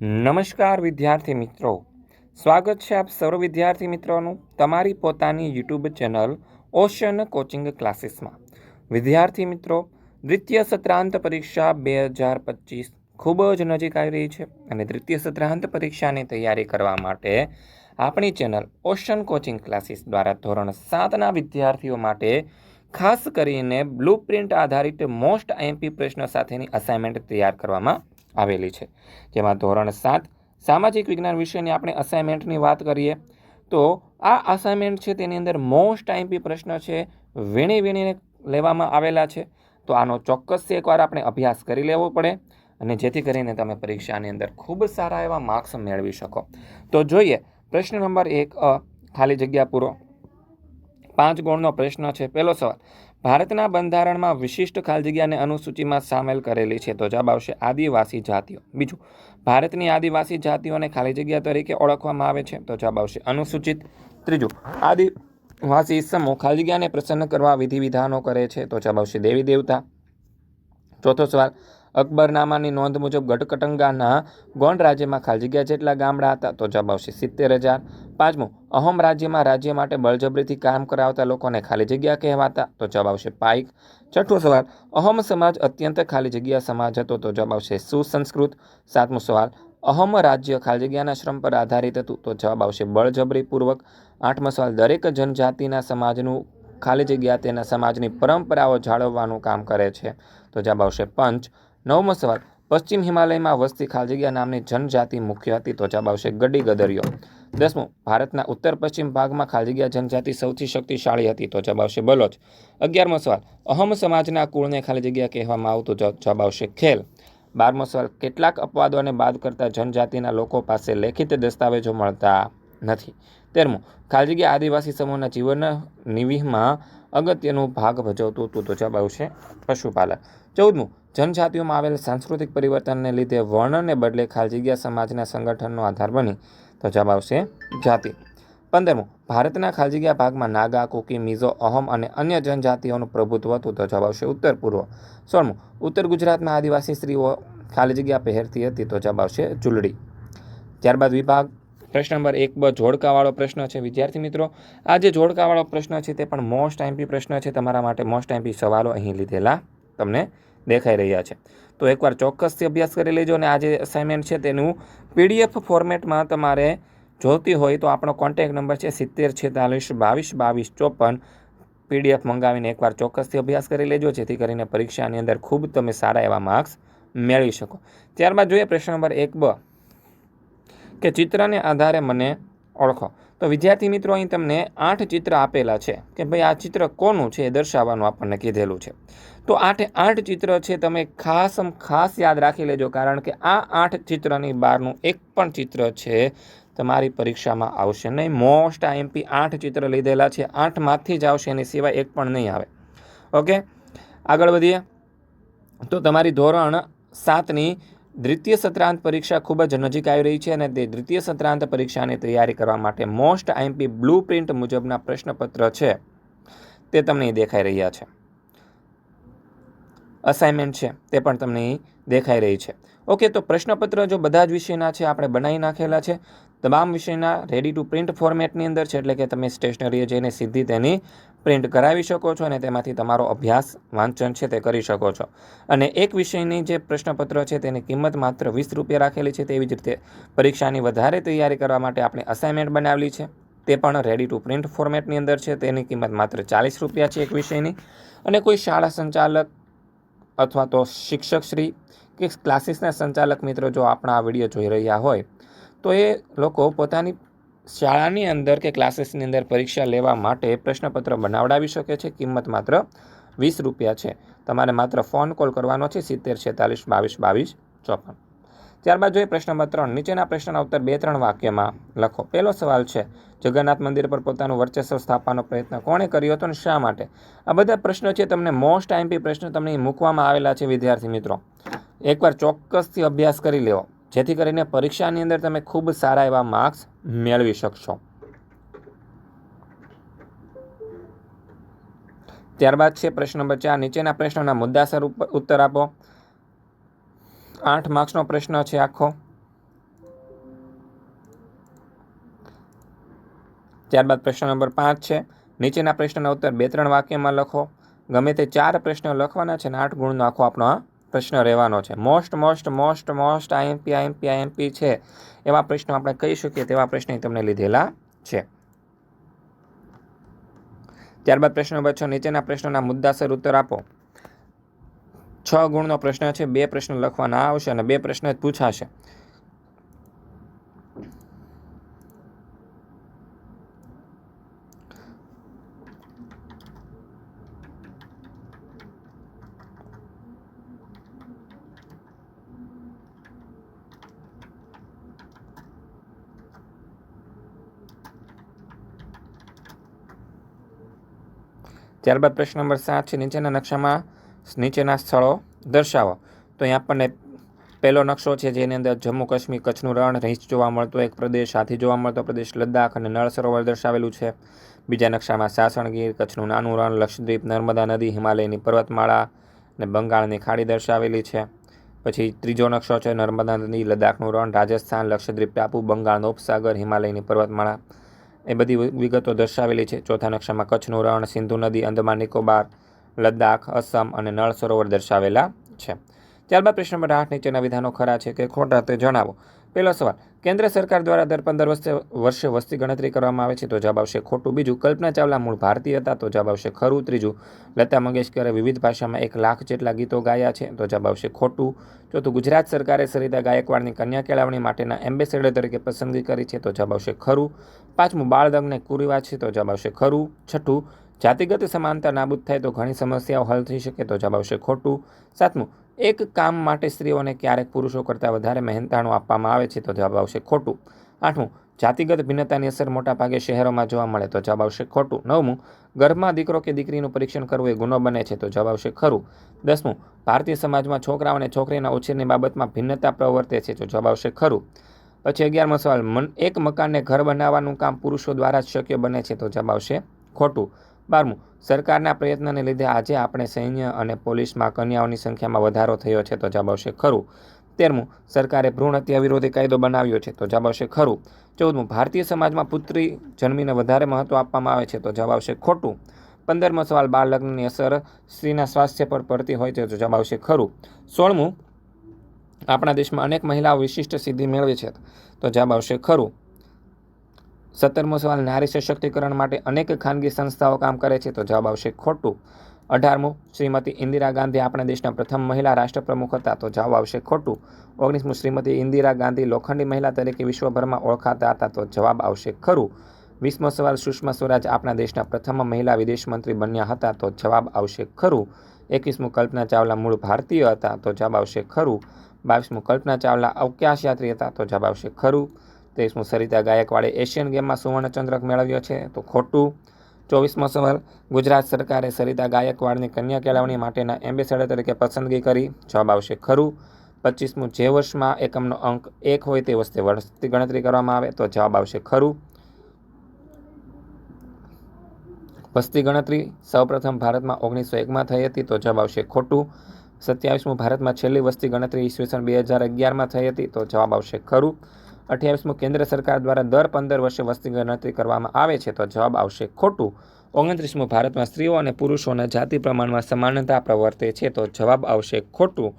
નમસ્કાર વિદ્યાર્થી મિત્રો. સ્વાગત છે આપ સર્વ વિદ્યાર્થી મિત્રોનું તમારી પોતાની યુટ્યુબ ચેનલ ઓશન કોચિંગ ક્લાસીસમાં. વિદ્યાર્થી મિત્રો, દ્વિતીય સત્રાંત પરીક્ષા બે હજાર પચીસ ખૂબ જ નજીક આવી રહી છે અને દ્વિતીય સત્રાંત પરીક્ષાની તૈયારી કરવા માટે આપણી ચેનલ ઓશન કોચિંગ ક્લાસીસ દ્વારા ધોરણ સાતના વિદ્યાર્થીઓ માટે ખાસ કરીને બ્લુ પ્રિન્ટ આધારિત મોસ્ટ આઈએમપી પ્રશ્ન સાથેની અસાઇનમેન્ટ તૈયાર કરવામાં આવેલી છે. જેમાં ધોરણ સાત સામાજિક વિજ્ઞાન વિષયની આપણે અસાઇનમેન્ટની વાત કરીએ, તો આ અસાઇનમેન્ટ છે તેની અંદર મોસ્ટ આઈએમપી પ્રશ્ન છે વીણી વીણીને લેવામાં આવેલા છે. તો આનો ચોક્કસથી એકવાર આપણે અભ્યાસ કરી લેવો પડે અને જેથી કરીને તમે પરીક્ષાની અંદર ખૂબ સારા એવા માર્ક્સ મેળવી શકો. તો જોઈએ, પ્રશ્ન નંબર એક ખાલી જગ્યા પૂરો. પાંચ ગુણનો પ્રશ્ન છે. પહેલો સવાલ ભારતના બંધારણમાં વિશિષ્ટ ખાલી જગ્યાને અનુસૂચિમાં સામેલ કરેલી છે. તો જવાબ આવશે આદિવાસી જાતિઓ. બીજું, ભારતની આદિવાસી જાતિઓને ખાલી જગ્યા તરીકે ઓળખવામાં આવે છે. તો જવાબ આવશે અનુસૂચિત. ત્રીજું, આદિવાસી સમૂહ ખાલી જગ્યાને પ્રસન્ન કરવા વિધિ વિધાનો કરે છે. તો જવાબ આવશે દેવી દેવતા. ચોથો સવાલ અકબરનામાની નોંધ મુજબ ગઢકટંગાના ગોંડ રાજ્યમાં ખાલી જગ્યા જેટલા ગામડા હતા તો જવાબ આવશે સિત્તેર હજાર. પાંચમું, અહોમ રાજ્યમાં રાજ્ય માટે બળજબરીથી કામ કરાવતા લોકોને ખાલી જગ્યા કહેવાતા તો જવાબ આવશે પાઇક. છઠ્ઠો સવાલ, અહોમ સમાજ અત્યંત ખાલી જગ્યા સમાજ હતો તો જવાબ આવશે સુસંસ્કૃત. સાતમો સવાલ, અહોમ રાજ્ય ખાલી જગ્યાના શ્રમ પર આધારિત હતું તો જવાબ આવશે બળજબરીપૂર્વક. આઠમો સવાલ, દરેક જનજાતિના સમાજનું ખાલી જગ્યા તેના સમાજની પરંપરાઓ જાળવવાનું કામ કરે છે તો જવાબ આવશે પંચ. નવમો સવાલ. પશ્ચિમ હિમાલયમાં વસતી ખાલજગ્યા નામની જનજાતિ મુખ્ય હતી તો જવાબ આવશે ગડી ગદરીઓ દસમું, ભારતના ઉત્તર પશ્ચિમ ભાગમાં ખાલજગીયા જનજાતિ સૌથી શક્તિશાળી હતી તો જવાબ આવશે બલોચ. અગિયારમો સવાલ, અહમ સમાજના કુળને ખાલી જગ્યા કહેવામાં આવતું જવાબ આવશે ખેલ. બારમો સવાલ, કેટલાક અપવાદોને બાદ કરતા જનજાતિના લોકો પાસે લેખિત દસ્તાવેજો મળતા નથી. તેરમું ખાલી આદિવાસી સમૂહના જીવન નિવિહમાં અગત્યનું ભાગ ભજવતું હતું તો જવાબ આવશે પશુપાલન ચૌદમું જનજાતિઓમાં આવેલ સાંસ્કૃતિક પરિવર્તનને લીધે વર્ણનને બદલે ખાલી જગ્યા સમાજના સંગઠનનો આધાર બની તો જવાબ આવશે જાતિ. પંદરમું, ભારતના ખાલી ભાગમાં નાગા, કુકી, મિઝો, અહમ અને અન્ય જનજાતિઓનું પ્રભુત્વ હતું તો જવાબ આવશે ઉત્તર પૂર્વ. સોળમું, ઉત્તર ગુજરાતમાં આદિવાસી સ્ત્રીઓ ખાલી જગ્યા પહેરતી હતી તો જવાબ આવશે ચૂલડી ત્યારબાદ વિભાગ, પ્રશ્ન નંબર એક, બ, જોડકાવાળો પ્રશ્ન છે. વિદ્યાર્થી મિત્રો, આ જે જોડકાવાળો પ્રશ્ન છે તે પણ મોસ્ટ આઈમ્પી પ્રશ્ન છે. તમારા માટે મોસ્ટ આઈમ્પી સવાલો અહીં લીધેલા તમને દેખાઈ રહ્યા છે. તો એકવાર ચોક્કસથી અભ્યાસ કરી લેજો અને આ જે અસાઇનમેન્ટ છે તેનું પીડીએફ ફોર્મેટમાં તમારે જોતી હોય તો આપણો કોન્ટેક નંબર છે સિત્તેર છેતાલીસ બાવીસ બાવીસ ચોપન. પીડીએફ મંગાવીને એકવાર ચોક્કસથી અભ્યાસ કરી લેજો, જેથી કરીને પરીક્ષાની અંદર ખૂબ તમે સારા એવા માર્ક્સ મેળવી શકો. ત્યારબાદ જોઈએ પ્રશ્ન નંબર એક બ. કે ચિત્રને આધારે મને ઓળખો. તો વિદ્યાર્થી મિત્રો, અહીં તમને આઠ ચિત્ર આપેલા છે કે ભાઈ આ ચિત્ર કોનું છે એ દર્શાવવાનું આપણને કીધેલું છે. તો આઠે આઠ ચિત્ર છે, તમે ખાસ ખાસ યાદ રાખી લેજો, કારણ કે આ આઠ ચિત્રની બહારનું એક પણ ચિત્ર છે, તમારી પરીક્ષામાં આવશે નહીં. મોસ્ટ આઈએમપી આઠ ચિત્ર લીધેલા છે, આઠમાંથી જ આવશે, એની સિવાય એક પણ નહીં આવે. ઓકે? આગળ વધીએ. તો તમારી ધોરણ સાતની દ્વિતીય સત્રાંત પરીક્ષા ખૂબ જ નજીક આવી રહી છે અને તે દ્વિતીય સત્રાંત પરીક્ષાની તૈયારી કરવા માટે મોસ્ટ આઈએમપી બ્લુ પ્રિન્ટ મુજબના પ્રશ્નપત્ર છે. તે તમને દેખાઈ રહ્યા છે. અસાઇનમેન્ટ છે. તે પણ તમને દેખાઈ રહી છે. ઓકે, તો પ્રશ્નપત્ર જો બધા જ વિષયના છે, આપણે બનાવી નાખેલા છે. તમામ વિષયના રેડી ટુ પ્રિન્ટ ફોર્મેટની અંદર છે, એટલે કે તમે સ્ટેશનરીએ જઈને સીધી તેની પ્રિન્ટ કરાવી શકો છો અને તેમાંથી તમારો અભ્યાસ, વાંચન છે તે કરી શકો છો. અને એક વિષયની જે પ્રશ્નપત્ર છે તેની કિંમત માત્ર વીસ રૂપિયા રાખેલી છે તેવી જ રીતે પરીક્ષાની વધારે તૈયારી કરવા માટે આપણે અસાઇનમેન્ટ બનાવેલી છે. તે પણ રેડી ટુ પ્રિન્ટ ફોર્મેટની અંદર છે. તેની કિંમત માત્ર ચાલીસ રૂપિયા છે એક વિષયની. અને કોઈ શાળા સંચાલક અથવા તો શિક્ષકશ્રી કે ક્લાસીસના સંચાલક મિત્રો જો આપણા આ વીડિયો જોઈ રહ્યા હોય, તો એ લોકો પોતાની શાળાની અંદર કે ક્લાસીસની અંદર પરીક્ષા લેવા માટે પ્રશ્નપત્ર બનાવડાવી શકે છે. કિંમત માત્ર વીસ રૂપિયા છે. તમારે માત્ર ફોન કોલ કરવાનો છે. સિત્તેર, છેતાલીસ, બાવીસ બાવીસ, ચોપન. ત્યારબાદ જોઈએ પ્રશ્ન ત્રણ નીચેના પ્રશ્નના ઉત્તર બે, ત્રણ વાક્યમાં લખો. પહેલો સવાલ છે, જગન્નાથ મંદિર પર પોતાનું વર્ચસ્વ સ્થાપવાનો પ્રયત્ન કોણે કર્યો હતો અને શા માટે? આ બધા પ્રશ્નો છે. તમને મોસ્ટ આઈમ્પી પ્રશ્નો તમને મૂકવામાં આવેલા છે, વિદ્યાર્થી મિત્રો. એકવાર ચોક્કસથી અભ્યાસ કરી લેવો. જેથી કરીને પરીક્ષાની અંદર તમે ખૂબ સારા એવા માર્ક્સ મેળવી શકશો. ત્યારબાદ છે પ્રશ્ન નંબર ચાર. નીચેના પ્રશ્નોના મુદ્દાસર ઉત્તર આપો. આઠ માર્ક્સનો પ્રશ્ન છે આખો. ત્યારબાદ પ્રશ્ન નંબર પાંચ છે. નીચેના પ્રશ્નના ઉત્તર બે ત્રણ વાક્યમાં લખો. ગમે તે ચાર પ્રશ્નો લખવાના છે ને આઠ ગુણનો આખો આપણો આ પ્રશ્ન રહેવાનો છે. Most most most most IMP IMP IMP છે. એવા પ્રશ્નો આપણે કહી શકીએ તેવા પ્રશ્ન તમને લીધેલા છે. ત્યારબાદ પ્રશ્ન નંબર છ, નીચેના પ્રશ્નોના મુદ્દાસર ઉત્તર આપો. છ ગુણનો પ્રશ્ન છે, બે પ્રશ્ન લખવાના આવશે અને બે પ્રશ્ન જ પૂછાશે. ત્યારબાદ પ્રશ્ન નંબર સાત છે, નીચેના નકશામાં નીચેના સ્થળો દર્શાવો. તો અહીં આપણને પહેલો નકશો છે, જેની અંદર જમ્મુ કાશ્મીર કચ્છનું રણ રહીશ જોવા મળતો, એક પ્રદેશ હાથી જોવા મળતો, પ્રદેશ લદ્દાખ અને નળ સરોવર દર્શાવેલું છે. બીજા નકશામાં સાસણગીર, કચ્છનું નાનું રણ, લક્ષદ્વીપ, નર્મદા નદી, હિમાલયની પર્વતમાળા અને બંગાળની ખાડી દર્શાવેલી છે. પછી ત્રીજો નકશો છે, નર્મદા નદી, લદ્દાખનું રણ, રાજસ્થાન, લક્ષદ્વીપ, ટાપુ, બંગાળનો ઉપસાગર, હિમાલયની પર્વતમાળા. એ બધી વિગતો દર્શાવેલી છે. ચોથા નકશામાં કચ્છનું રણ, સિંધુ નદી, અંદમાન, નિકોબાર, લદ્દાખ, અસમ અને નળ સરોવર દર્શાવેલા છે. ત્યારબાદ પ્રશ્ન નંબર આઠ નીચેના વિધાનો ખરા છે કે ખોટા તે જણાવો. પહેલો સવાલ કેન્દ્ર સરકાર દ્વારા દર પંદર વર્ષે વર્ષે વસ્તી ગણતરી કરવામાં આવે છે, તો જવાબ આવશે ખોટું. બીજું, કલ્પના ચાવલા મૂળ ભારતીય હતા, તો જવાબ આવશે ખરું. ત્રીજું, લતા મંગેશકરે વિવિધ ભાષામાં એક લાખ જેટલા ગીતો ગાયા છે, તો જવાબ આવશે ખોટું. ચોથું, ગુજરાત સરકારે સરિતા ગાયકવાડની કન્યા કેળવણી માટેના એમ્બેસેડર તરીકે પસંદગી કરી છે, તો જવાબ આવશે ખરું. પાંચમું બાળદંગને કુરિવાજ છે, તો જવાબ આવશે ખરું. છઠ્ઠું, જાતિગત સમાનતા નાબૂદ થાય તો ઘણી સમસ્યાઓ હલ થઈ શકે, તો જવાબ આવશે ખોટું. સાતમું એક કામ માટે સ્ત્રીઓને ક્યારેક પુરુષો કરતાં વધારે મહેનતાણું આપવામાં આવે છે તો જવાબ આવશે ખોટું. આઠમું, જાતિગત ભિન્નતાની અસર મોટાભાગે શહેરોમાં જોવા મળે તો જવાબ આવશે ખોટું. નવમું ગર્ભમાં દીકરો કે દીકરીનું પરીક્ષણ કરવું એ ગુનો બને છે તો જવાબ આવશે ખરું. દસમું, ભારતીય સમાજમાં છોકરા અને છોકરીના ઉછેરની બાબતમાં ભિન્નતા પ્રવર્તે છે તો જવાબ આવશે ખરું. પછી અગિયારમો સવાલ એક મકાનને ઘર બનાવવાનું કામ પુરુષો દ્વારા જ શક્ય બને છે તો જવાબ આવશે ખોટું. બારમું. સરકારના પ્રયત્નને લીધે આજે આપણે સૈન્ય અને પોલીસમાં કન્યાઓની સંખ્યામાં વધારો થયો છે તો જવાબ ખરું. તેરમું, સરકારે ભ્રૂણ હત્યા વિરોધી કાયદો બનાવ્યો છે તો જવાબ ખરું. ચૌદમું, ભારતીય સમાજમાં પુત્રી જન્મીને વધારે મહત્ત્વ આપવામાં આવે છે તો જવાબ ખોટું. પંદરમો સવાલ બાળ લગ્નની અસર સ્ત્રીના સ્વાસ્થ્ય પર પડતી હોય છે તો જવાબ ખરું. સોળમું, આપણા દેશમાં અનેક મહિલાઓ વિશિષ્ટ સિદ્ધિ મેળવે છે તો જવાબ આવશે ખરું. સત્તરમો સવાલ, નારી સશક્તિકરણ માટે અનેક ખાનગી સંસ્થાઓ કામ કરે છે? તો જવાબ આવશે ખોટું. અઢારમું, શ્રીમતી ઇન્દિરા ગાંધી આપણા દેશના પ્રથમ મહિલા રાષ્ટ્રપ્રમુખ હતા. તો જવાબ આવશે ખોટું. ઓગણીસમું, શ્રીમતી ઇન્દિરા ગાંધી લોખંડી મહિલા તરીકે વિશ્વભરમાં ઓળખાતા હતા. તો જવાબ આવશે ખરું. વીસમો સવાલ, સુષ્મા સ્વરાજ આપણા દેશના પ્રથમ મહિલા વિદેશ મંત્રી બન્યા હતા. તો જવાબ આવશે ખરું. એકવીસમું, કલ્પના ચાવલા મૂળ ભારતીય હતા. તો જવાબ આવશે ખરું. બાવીસમું, કલ્પના ચાવલા અવકાશ યાત્રી હતા. તો જવાબ આવશે ખરું. ત્રેવીસમું સરિતા ગાયકવાડે એશિયન ગેમમાં સુવર્ણચંદ્રક મેળવ્યો છે. તો ખોટું. ચોવીસમો સવાલ. ગુજરાત સરકારે સરિતા ગાયકવાડની કન્યા કેળવણી માટેના એમ્બેસેડર તરીકે પસંદગી કરી. જવાબ આવશે ખરું. પચીસમું, જે વર્ષમાં એકમનો અંક એક હોય તે વસ્તે વર્ષથી ગણતરી કરવામાં આવે તો જવાબ આવશે ખરું. વસ્તી ગણતરી સૌપ્રથમ ભારતમાં ઓગણીસો એકમાં થઈ હતી તો જવાબ આવશે ખોટું. સત્યાવીસમું, ભારતમાં છેલ્લી વસ્તી ગણતરી ઈસવીસન બે હજાર અગિયારમાં થઈ હતી તો જવાબ આવશે ખરું. અઠ્યાવીસમું કેન્દ્ર સરકાર દ્વારા દર પંદર વર્ષે વસ્તી ગણતરી કરવામાં આવે છે તો જવાબ આવશે ખોટું. ઓગણત્રીસમું ભારતમાં સ્ત્રીઓ અને પુરુષોના જાતિ પ્રમાણમાં સમાનતા પ્રવર્તે છે તો જવાબ આવશે ખોટું.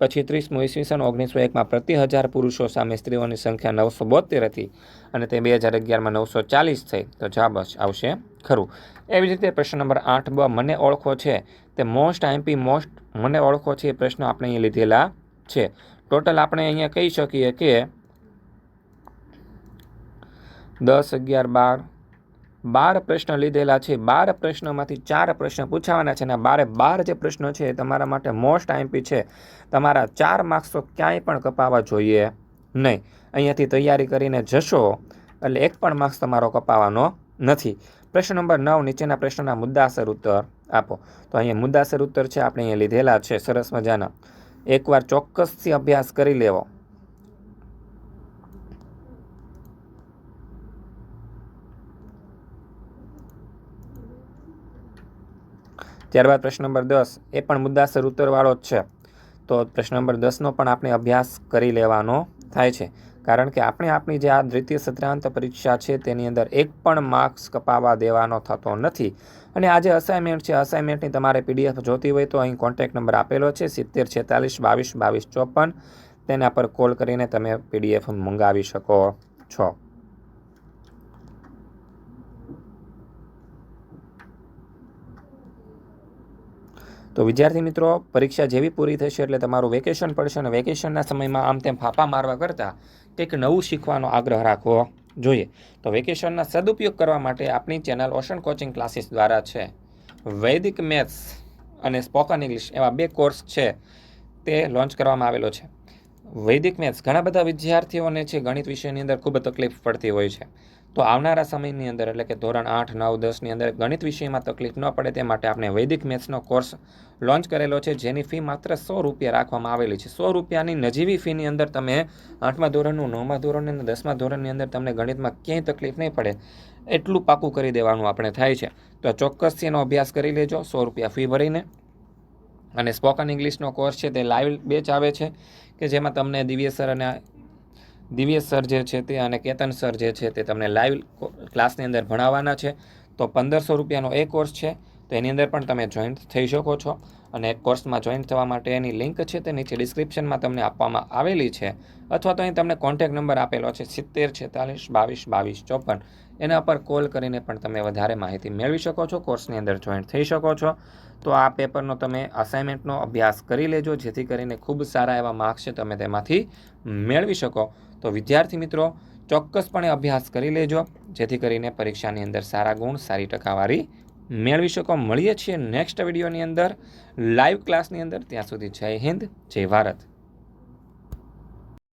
પછી ત્રીસમું ઈસવીસન ઓગણીસો એકમાં પ્રતિ હજાર પુરુષો સામે સ્ત્રીઓની સંખ્યા નવસો બોતેર હતી અને તે બે હજાર અગિયારમાં નવસો ચાલીસ થઈ તો જવાબ આવશે ખરું. એવી જ રીતે પ્રશ્ન નંબર આઠ બ, મને ઓળખો છે? તે મોસ્ટ આઈમ્પી મોસ્ટ મને ઓળખો છે એ પ્રશ્નો આપણે અહીં લીધેલા છે. ટોટલ આપણે અહીંયા કહી શકીએ કે દસ, અગિયાર, બાર. બાર પ્રશ્ન લીધેલા છે. બાર પ્રશ્નોમાંથી ચાર પ્રશ્ન પૂછાવાના છે અને બારે બાર જે પ્રશ્નો છે એ તમારા માટે મોસ્ટ આઈમ્પી છે. તમારા ચાર માર્ક્સ તો ક્યાંય પણ કપાવા જોઈએ નહીં. અહીંયાથી તૈયારી કરીને જશો એટલે એક પણ માર્ક્સ તમારો કપાવાનો નથી. પ્રશ્ન નંબર નવ, નીચેના પ્રશ્નોના મુદ્દાસર ઉત્તર આપો. તો અહીંયા મુદ્દાસર ઉત્તર છે. આપણે અહીંયા લીધેલા છે. સરસ મજાના. એકવાર ચોક્કસથી અભ્યાસ કરી લેવો. ત્યારબાદ પ્રશ્ન નંબર દસ, એ પણ મુદ્દાસર ઉત્તરવાળો જ છે. તો પ્રશ્ન નંબર દસનો પણ આપણે અભ્યાસ કરી લેવાનો થાય છે. કારણ કે આપણે આપણી જે આ દ્વિતીય સત્રાંત પરીક્ષા છે, તેની અંદર એક પણ માર્ક્સ કપાવા દેવાનો થતો નથી. અને આ જે અસાઇનમેન્ટ છે અસાઇનમેન્ટની તમારે પીડીએફ જોતી હોય તો અહીં કોન્ટેક્ટ નંબર આપેલો છે, સિત્તેર છેતાલીસ બાવીસ બાવીસ ચોપન. તેના પર કોલ કરીને તમે પીડીએફ મંગાવી શકો છો. તો વિદ્યાર્થી મિત્રો, પરીક્ષા જેવી પૂરી થશે એટલે તમારું વેકેશન પડશે અને વેકેશનના સમયમાં આમ તેમ ફાફા મારવા કરતાં કંઈક નવું શીખવાનો આગ્રહ રાખવો જોઈએ. તો વેકેશનના સદુપયોગ કરવા માટે આપણી ચેનલ ઓશન કોચિંગ ક્લાસીસ દ્વારા છે. વૈદિક મેથ્સ અને સ્પોકન ઇંગ્લિશ એવા બે કોર્સ છે તે લોન્ચ કરવામાં આવેલો છે. વૈદિક મેથ્સ ઘણા બધા વિદ્યાર્થીઓને છે ગણિત વિષયની અંદર ખૂબ તકલીફ પડતી હોય છે. તો આવનારા સમયની અંદર, એટલે કે ધોરણ આઠ, નવ, દસની અંદર ગણિત વિષયમાં તકલીફ ન પડે તે માટે આપણે વૈદિક મેથ્સનો કોર્સ લોન્ચ કરેલો છે, જેની ફી માત્ર સો રૂપિયા રાખવામાં આવેલી છે. સો રૂપિયાની નજીવી ફીની અંદર તમે આઠમા ધોરણનું, નવમા ધોરણ અને દસમા ધોરણની અંદર તમને ગણિતમાં ક્યાંય તકલીફ નહીં પડે, એટલું પાકું કરી દેવાનું આપણે થાય છે. તો ચોક્કસથી એનો અભ્યાસ કરી લેજો, સો રૂપિયા ફી ભરીને. અને સ્પોકન ઇંગ્લિશનો કોર્સ છે, તે લાઈવ બેચ આવે છે, કે જેમાં તમને દિવ્ય સર અને દિવ્ય સર જે છે તે અને કેતન સર જે છે તે તમને લાઈવ ક્લાસની અંદર ભણાવવાના છે. તો પંદરસો રૂપિયાનો એ કોર્સ છે. તો એની અંદર પણ તમે જોઈન થઈ શકો છો. અને કોર્સમાં જોઈન થવા માટે એની લિંક છે તે નીચે ડિસ્ક્રિપ્શનમાં તમને આપવામાં આવેલી છે. અથવા તો અહીં તમને કોન્ટેક નંબર આપેલો છે સિત્તેર છેતાલીસ બાવીસ બાવીસ ચોપન. એના પર કોલ કરીને પણ તમે વધારે માહિતી મેળવી શકો છો, કોર્સની અંદર જોઈન થઈ શકો છો. તો આ પેપરનો તમે અસાઇનમેન્ટનો અભ્યાસ કરી લેજો, જેથી કરીને ખૂબ સારા એવા માર્ક્સ છે તમે તેમાંથી મેળવી શકો. તો વિદ્યાર્થી મિત્રો, ચોક્કસપણે અભ્યાસ કરી લેજો, જેથી કરીને પરીક્ષાની અંદર સારા ગુણ, સારી ટકાવારી મેળવી શકો. મળીએ છીએ નેક્સ્ટ વિડીયોની અંદર લાઈવ ક્લાસની અંદર. ત્યાં સુધી જય હિન્દ, જય ભારત.